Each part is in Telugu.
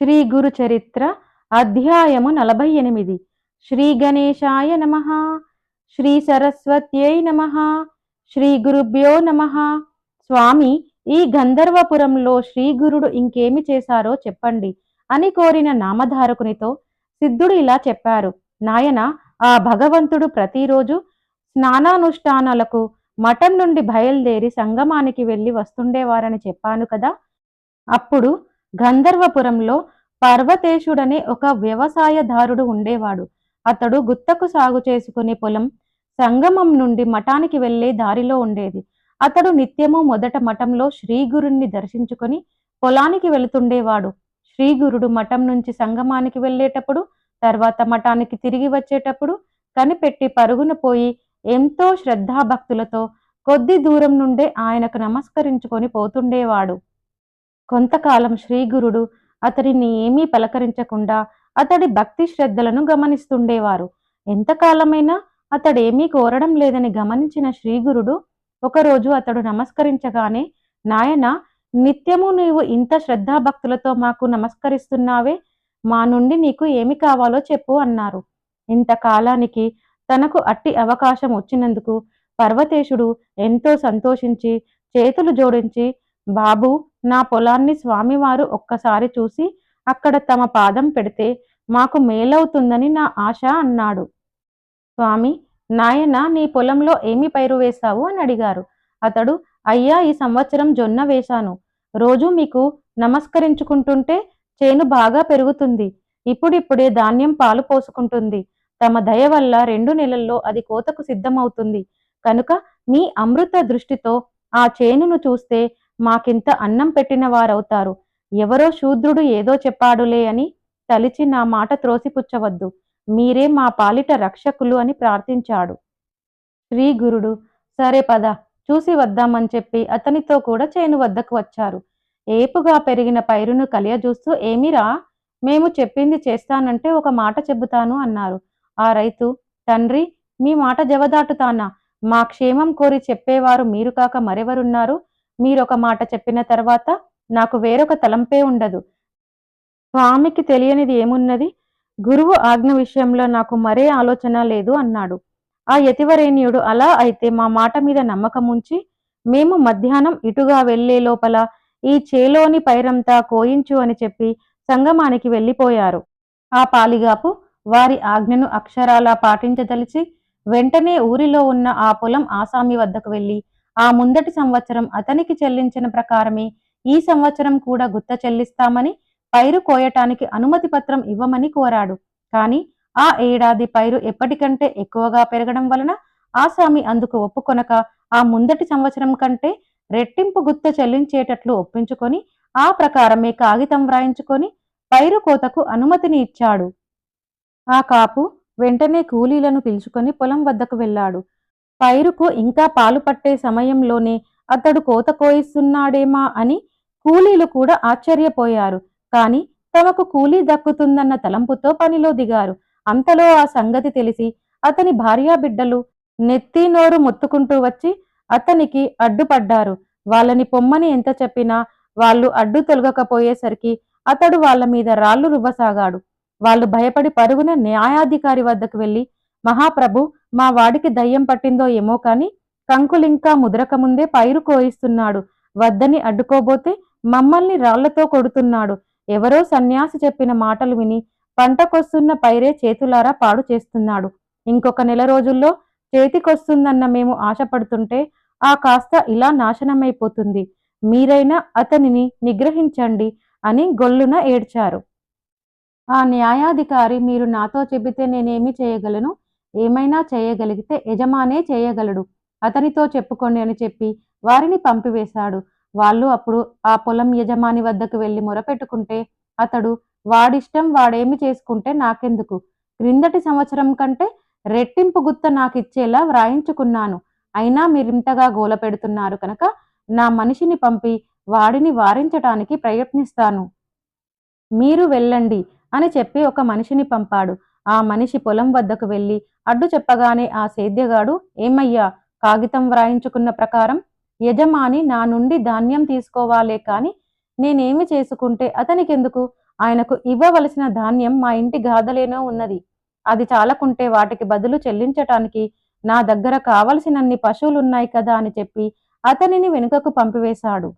శ్రీ గురు చరిత్ర అధ్యాయము నలభై ఎనిమిది. శ్రీ గణేశాయ నమ. శ్రీ సరస్వత్యై నమ. శ్రీ గురుభ్యో నమ. స్వామి ఈ గంధర్వపురంలో శ్రీ గురుడు ఇంకేమి చేశారో చెప్పండి అని కోరిన నామధారకునితో సిద్ధుడు ఇలా చెప్పారు. నాయన ఆ భగవంతుడు ప్రతిరోజు స్నానానుష్ఠానాలకు మఠం నుండి బయలుదేరి సంగమానికి వెళ్ళి వస్తుండేవారని చెప్పాను కదా. అప్పుడు గంధర్వపురంలో పర్వతేశుడనే ఒక వ్యవసాయదారుడు ఉండేవాడు. అతడు గుత్తకు సాగు చేసుకునే పొలం సంగమం నుండి మఠానికి వెళ్ళే దారిలో ఉండేది. అతడు నిత్యము మొదట మఠంలో శ్రీగురుణ్ణి దర్శించుకొని పొలానికి వెళుతుండేవాడు. శ్రీగురుడు మఠం నుంచి సంగమానికి వెళ్ళేటప్పుడు తర్వాత మఠానికి తిరిగి వచ్చేటప్పుడు కనిపెట్టి పరుగున పోయి ఎంతో శ్రద్ధాభక్తులతో కొద్ది దూరం నుండే ఆయనకు నమస్కరించుకొని పోతుండేవాడు. కొంతకాలం శ్రీగురుడు అతడిని ఏమీ పలకరించకుండా అతడి భక్తి శ్రద్ధలను గమనిస్తుండేవారు. ఎంతకాలమైనా అతడేమీ కోరడం లేదని గమనించిన శ్రీగురుడు ఒకరోజు అతడు నమస్కరించగానే నాయన నిత్యము నీవు ఇంత శ్రద్ధాభక్తులతో మాకు నమస్కరిస్తున్నావే మా నుండి నీకు ఏమి కావాలో చెప్పు అన్నారు. ఇంతకాలానికి తనకు అట్టి అవకాశం వచ్చినందుకు పర్వతేశుడు ఎంతో సంతోషించి చేతులు జోడించి బాబు నా పొలాన్ని స్వామివారు ఒక్కసారి చూసి అక్కడ తమ పాదం పెడితే మాకు మేలవుతుందని నా ఆశ అన్నాడు. స్వామి నాయన నీ పొలంలో ఏమి పైరు వేశావు అని అడిగారు. అతడు అయ్యా ఈ సంవత్సరం జొన్న వేశాను. రోజు మీకు నమస్కరించుకుంటుంటే చేను బాగా పెరుగుతుంది. ఇప్పుడిప్పుడే ధాన్యం పాలు పోసుకుంటుంది. తమ దయ వల్ల రెండు నెలల్లో అది కోతకు సిద్ధమవుతుంది. కనుక మీ అమృత దృష్టితో ఆ చేనును చూస్తే మాకింత అన్నం పెట్టిన వారవుతారు ఎవరో శూద్రుడు ఏదో చెప్పాడులే అని తలిచి నా మాట త్రోసిపుచ్చవద్దు. మీరే మా పాలిట రక్షకులు అని ప్రార్థించాడు. శ్రీ గురుడు సరే పద చూసి వద్దామని చెప్పి అతనితో కూడా చేను వద్దకు వచ్చారు. ఏపుగా పెరిగిన పైరును కలియజూస్తూ ఏమిరా మేము చెప్పింది చేస్తానంటే ఒక మాట చెబుతాను అన్నారు. ఆ రైతు తండ్రి మీ మాట జవదాటుతానా? మా క్షేమం కోరి చెప్పేవారు మీరు కాక మరెవరున్నారు? మీరొక మాట చెప్పిన తర్వాత నాకు వేరొక తలంపే ఉండదు. స్వామికి తెలియనిది ఏమున్నది? గురువు ఆజ్ఞ విషయంలో నాకు మరే ఆలోచన లేదు అన్నాడు. ఆ యతివరేణ్యుడు అలా అయితే మా మాట మీద నమ్మకం ఉంచి మేము మధ్యాహ్నం ఇటుగా వెళ్ళే లోపల ఈ చేలోని పైరంతా కోయించు అని చెప్పి సంగమానికి వెళ్ళిపోయారు. ఆ పాలిగాపు వారి ఆజ్ఞను అక్షరాలా పాటించదలిచి వెంటనే ఊరిలో ఉన్న ఆ పొలం ఆసామి వద్దకు వెళ్ళి ఆ ముందటి సంవత్సరం అతనికి చెల్లించిన ప్రకారమే ఈ సంవత్సరం కూడా గుత్త చెల్లిస్తామని పైరు కోయటానికి అనుమతి పత్రం ఇవ్వమని కోరాడు. కానీ ఆ ఏడాది పైరు ఎప్పటికంటే ఎక్కువగా పెరగడం వలన ఆసామి అందుకు ఒప్పుకొనక ఆ ముందటి సంవత్సరం కంటే రెట్టింపు గుత్త చెల్లించేటట్లు ఒప్పించుకొని ఆ ప్రకారమే కాగితం వ్రాయించుకొని పైరు కోతకు అనుమతిని ఇచ్చాడు. ఆ కాపు వెంటనే కూలీలను పిలుచుకొని పొలం వద్దకు వెళ్ళాడు. పైరుకు ఇంకా పాలు పట్టే సమయంలోనే అతడు కోత కోయిస్తున్నాడేమా అని కూలీలు కూడా ఆశ్చర్యపోయారు. కాని తమకు కూలీ దక్కుతుందన్న తలంపుతో పనిలో దిగారు. అంతలో ఆ సంగతి తెలిసి అతని భార్యాబిడ్డలు నెత్తి నోరు మొత్తుకుంటూ వచ్చి అతనికి అడ్డుపడ్డారు. వాళ్ళని పొమ్మని ఎంత చెప్పినా వాళ్ళు అడ్డు తొలగకపోయేసరికి అతడు వాళ్ళ మీద రాళ్ళు రువ్వసాగాడు. వాళ్ళు భయపడి పరుగున న్యాయాధికారి వద్దకు వెళ్ళి మహాప్రభు మా వాడికి దయ్యం పట్టిందో ఏమో కాని కంకులింకా ముద్రకముందే పైరు కోయిస్తున్నాడు. వద్దని అడ్డుకోబోతే మమ్మల్ని రాళ్ళతో కొడుతున్నాడు. ఎవరో సన్యాసి చెప్పిన మాటలు విని పంటకొస్తున్న పైరే చేతులారా పాడు చేస్తున్నాడు. ఇంకొక నెల రోజుల్లో చేతికొస్తుందన్న మేము ఆశపడుతుంటే ఆ కాస్త ఇలా నాశనమైపోతుంది. మీరైనా అతనిని నిగ్రహించండి అని గొల్లున ఏడ్చారు. ఆ న్యాయాధికారి మీరు నాతో చెబితే నేనేమి చేయగలను? ఏమైనా చేయగలిగితే యజమానే చేయగలడు. అతనితో చెప్పుకోండి అని చెప్పి వారిని పంపివేశాడు. వాళ్ళు అప్పుడు ఆ పొలం యజమాని వద్దకు వెళ్ళి మొరపెట్టుకుంటే అతడు వాడిష్టం వాడేమి చేసుకుంటే నాకెందుకు? క్రిందటి సంవత్సరం కంటే రెట్టింపు గుత్త నాకిచ్చేలా వ్రాయించుకున్నాను. అయినా మీరింతగా గోల పెడుతున్నారు కనుక నా మనిషిని పంపి వాడిని వారించటానికి ప్రయత్నిస్తాను. మీరు వెళ్ళండి అని చెప్పి ఒక మనిషిని పంపాడు. ఆ మనిషి పొలం వద్దకు వెళ్ళి అడ్డు చెప్పగానే ఆ సేద్యగాడు ఏమయ్యా కాగితం వ్రాయించుకున్న ప్రకారం యజమాని నా నుండి ధాన్యం తీసుకోవాలే కాని నేనేమి చేసుకుంటే అతనికెందుకు? ఆయనకు ఇవ్వవలసిన ధాన్యం మా ఇంటి గాథలేనో ఉన్నది. అది చాలకుంటే వాటికి బదులు చెల్లించటానికి నా దగ్గర కావలసినన్ని పశువులున్నాయి కదా అని చెప్పి అతనిని వెనుకకు పంపివేశాడు.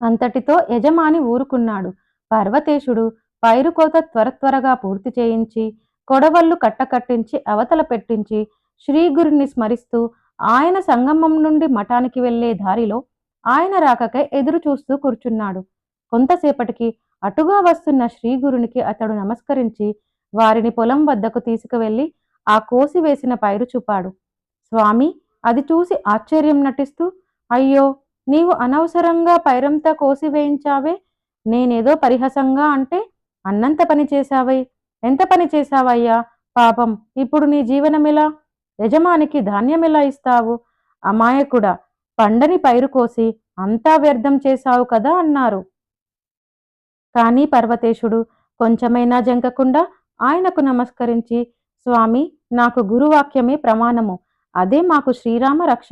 అంతటితో యజమాని ఊరుకున్నాడు. పర్వతేశుడు పైరుకోత త్వర త్వరగా పూర్తి చేయించి కొడవళ్ళు కట్టకట్టించి అవతల పెట్టించి శ్రీగురుని స్మరిస్తూ ఆయన సంగమం నుండి మఠానికి వెళ్ళే దారిలో ఆయన రాకకై ఎదురు చూస్తూ కూర్చున్నాడు. కొంతసేపటికి అటుగా వస్తున్న శ్రీగురునికి అతడు నమస్కరించి వారిని పొలం వద్దకు తీసుకువెళ్ళి ఆ కోసి వేసిన పైరు చూపాడు. స్వామి అది చూసి ఆశ్చర్యం నటిస్తూ అయ్యో నీవు అనవసరంగా పైరంతా కోసి వేయించావే నేనేదో పరిహసంగా అంటే అన్నంత పని చేశావై ఎంత పని చేశావయ్యా? పాపం ఇప్పుడు నీ జీవనమెలా? యజమానికి ధాన్యమెలా ఇస్తావు? అమాయకుడా పండని పైరు కోసి అంతా వ్యర్థం చేశావు కదా అన్నారు. కానీ పర్వతేశుడు కొంచెమైనా జంకకుండా ఆయనకు నమస్కరించి స్వామి నాకు గురువాక్యమే ప్రమాణము. అదే మాకు శ్రీరామ రక్ష.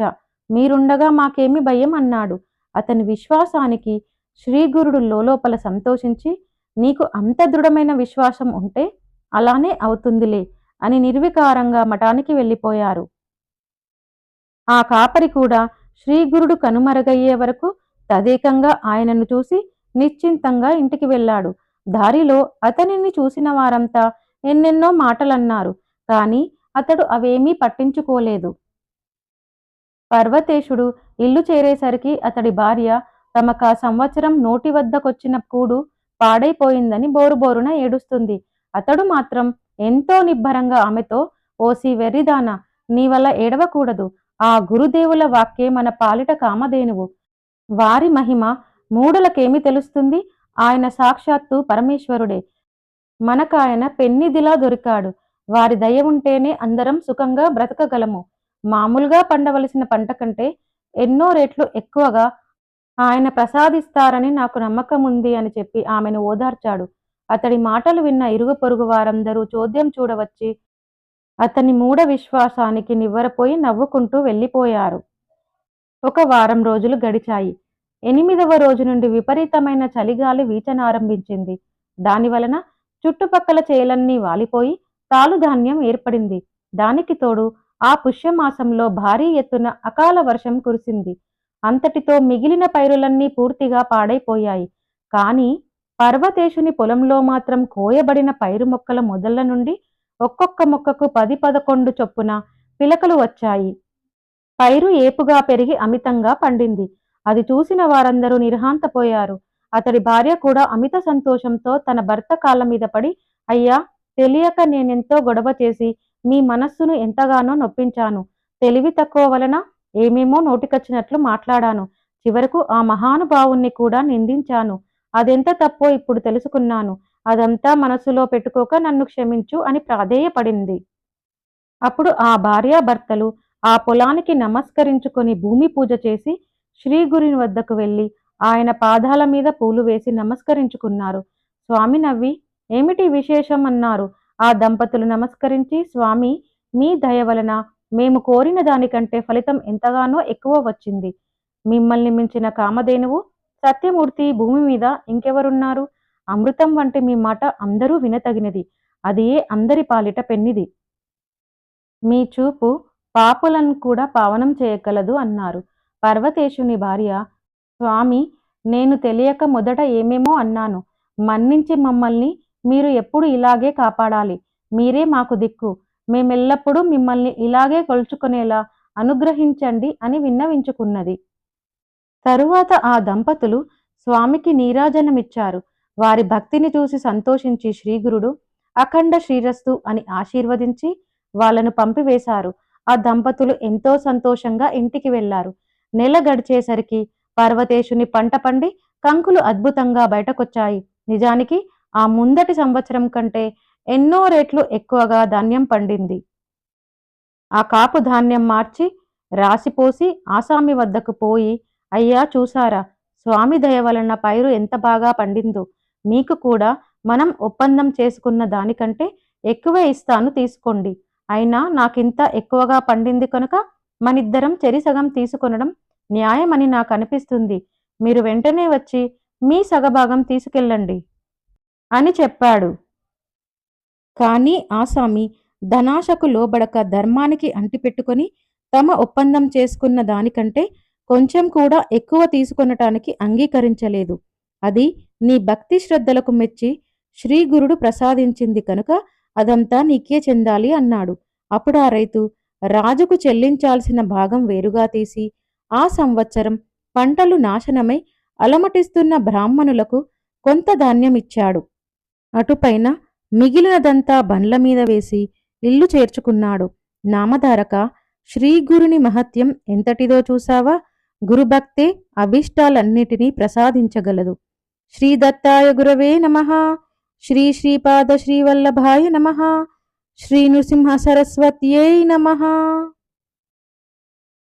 మీరుండగా మాకేమి భయం అన్నాడు. అతని విశ్వాసానికి శ్రీగురుడు లోపల సంతోషించి నీకు అంత దృఢమైన విశ్వాసం ఉంటే అలానే అవుతుందిలే అని నిర్వికారంగా మఠానికి వెళ్ళిపోయారు. ఆ కాపరి కూడా శ్రీగురుడు కనుమరుగయ్యే వరకు తదేకంగా ఆయనను చూసి నిశ్చింతంగా ఇంటికి వెళ్ళాడు. దారిలో అతనిని చూసిన వారంతా ఎన్నెన్నో మాటలన్నారు కాని అతడు అవేమీ పట్టించుకోలేదు. పర్వతేశుడు ఇల్లు చేరేసరికి అతడి భార్య తమకా సంవత్సరం నోటి వద్దకొచ్చిన కూడు పాడైపోయిందని బోరుబోరున ఏడుస్తుంది. అతడు మాత్రం ఎంతో నిబ్బరంగా ఆమెతో ఓసి వెర్రిదానా నీ వల్ల ఏడవకూడదు. ఆ గురుదేవుల వాక్యే మన పాలిట కామధేనువు. వారి మహిమ మూడులకేమి తెలుస్తుంది? ఆయన సాక్షాత్తు పరమేశ్వరుడే. మనకాయన పెన్నిదిలా దొరికాడు. వారి దయ ఉంటేనే అందరం సుఖంగా బ్రతకగలము. మామూలుగా పండవలసిన పంట కంటే ఎన్నో రేట్లు ఎక్కువగా ఆయన ప్రసాదిస్తారని నాకు నమ్మకం ఉంది అని చెప్పి ఆమెను ఓదార్చాడు. అతడి మాటలు విన్న ఇరుగు పొరుగు వారందరూ చోద్యం చూడవచ్చి అతని మూఢ విశ్వాసానికి నివ్వరపోయి నవ్వుకుంటూ వెళ్ళిపోయారు. ఒక వారం రోజులు గడిచాయి. ఎనిమిదవ రోజు నుండి విపరీతమైన చలిగాలి వీచనారంభించింది. దాని వలన చుట్టుపక్కల చేలన్నీ వాలిపోయి తాలుధాన్యం ఏర్పడింది. దానికి తోడు ఆ పుష్యమాసంలో భారీ ఎత్తున అకాల వర్షం కురిసింది. అంతటితో మిగిలిన పైరులన్నీ పూర్తిగా పాడైపోయాయి. కానీ పర్వతేశుని పొలంలో మాత్రం కోయబడిన పైరు మొక్కల మొదళ్ళ నుండి ఒక్కొక్క మొక్కకు పది పదకొండు చొప్పున పిలకలు వచ్చాయి. పైరు ఏపుగా పెరిగి అమితంగా పండింది. అది చూసిన వారందరూ నిర్హాంతపోయారు. అతడి భార్య కూడా అమిత సంతోషంతో తన భర్త కాళ్ళ మీద పడి అయ్యా తెలియక నేనెంతో గొడవ చేసి మీ మనస్సును ఎంతగానో నొప్పించాను. తెలివి తక్కువ వలన ఏమేమో నోటికొచ్చినట్లు మాట్లాడాను. చివరకు ఆ మహానుభావుణ్ణి కూడా నిందించాను. అదెంత తప్పో ఇప్పుడు తెలుసుకున్నాను. అదంతా మనసులో పెట్టుకోక నన్ను క్షమించు అని ప్రాధేయపడింది. అప్పుడు ఆ భార్యాభర్తలు ఆ పొలానికి నమస్కరించుకొని భూమి పూజ చేసి శ్రీగురుని వద్దకు వెళ్ళి ఆయన పాదాల మీద పూలు వేసి నమస్కరించుకున్నారు. స్వామి నవ్వి ఏమిటి విశేషం? అన్నారు. ఆ దంపతులు నమస్కరించి స్వామి మీ దయ వలన మేము కోరిన దానికంటే ఫలితం ఎంతగానో ఎక్కువ వచ్చింది. మిమ్మల్ని మించిన కామధేనువు సత్యమూర్తి భూమి మీద ఇంకెవరున్నారు? అమృతం వంటి మీ మాట అందరూ వినతగినది. అది ఏ అందరి పాలిట పెన్నిది? మీ చూపు పాపులను కూడా పావనం చేయగలదు అన్నారు. పర్వతేశుని భార్య స్వామి నేను తెలియక మొదట ఏమేమో అన్నాను. మన్నించి మమ్మల్ని మీరు ఎప్పుడు ఇలాగే కాపాడాలి. మీరే మాకు దిక్కు. మేమెల్లప్పుడూ మిమ్మల్ని ఇలాగే కొలుచుకునేలా అనుగ్రహించండి అని విన్నవించుకున్నది. తరువాత ఆ దంపతులు స్వామికి నీరాజనమిచ్చారు. వారి భక్తిని చూసి సంతోషించి శ్రీగురుడు అఖండ శ్రీరస్తు అని ఆశీర్వదించి వాళ్ళను పంపివేశారు. ఆ దంపతులు ఎంతో సంతోషంగా ఇంటికి వెళ్ళారు నెల గడిచేసరికి పర్వతేశుని పంట పండి కంకులు అద్భుతంగా బయటకొచ్చాయి. నిజానికి ఆ ముందటి సంవత్సరం కంటే ఎన్నో రెట్లు ఎక్కువగా ధాన్యం పండింది. ఆ కాపు ధాన్యం మార్చి రాసిపోసి ఆసామి వద్దకు పోయి అయ్యా చూసారా స్వామి దయ వలన పైరు ఎంత బాగా పండిందో. మీకు కూడా మనం ఒప్పందం చేసుకున్న దానికంటే ఎక్కువ ఇస్తాను తీసుకోండి. అయినా నాకింత ఎక్కువగా పండింది కనుక మనిద్దరం చెరి సగం తీసుకొనడం న్యాయమని నాకు అనిపిస్తుంది మీరు వెంటనే వచ్చి మీ సగభాగం తీసుకెళ్ళండి. అని చెప్పాడు. కానీ ఆసామి ధనాశకు లోబడక ధర్మానికి అంటిపెట్టుకొని తమ ఒప్పందం చేసుకున్న దానికంటే కొంచెం కూడా ఎక్కువ తీసుకొనటానికి అంగీకరించలేదు. అది నీ భక్తి శ్రద్ధలకు మెచ్చి శ్రీ గురుడు ప్రసాదించింది కనుక అదంతా నీకే చెందాలి అన్నాడు. అప్పుడు ఆ రైతు రాజుకు చెల్లించాల్సిన భాగం వేరుగా తీసి ఆ సంవత్సరం పంటలు నాశనమై అలమటిస్తున్న బ్రాహ్మణులకు కొంత ధాన్యం ఇచ్చాడు. అటుపైన మిగిలినదంతా బండ్ల మీద వేసి ఇల్లు చేర్చుకున్నాడు. నామధారక శ్రీగురుని మహత్యం ఎంతటిదో చూసావా గురుభక్తే అభిష్టాలన్నిటినీ ప్రసాదించగలదు. శ్రీ దత్తాయ గురవే నమ. శ్రీ శ్రీపాద శ్రీవల్లభాయ నమ. శ్రీ నృసింహ సరస్వత్యై నమః.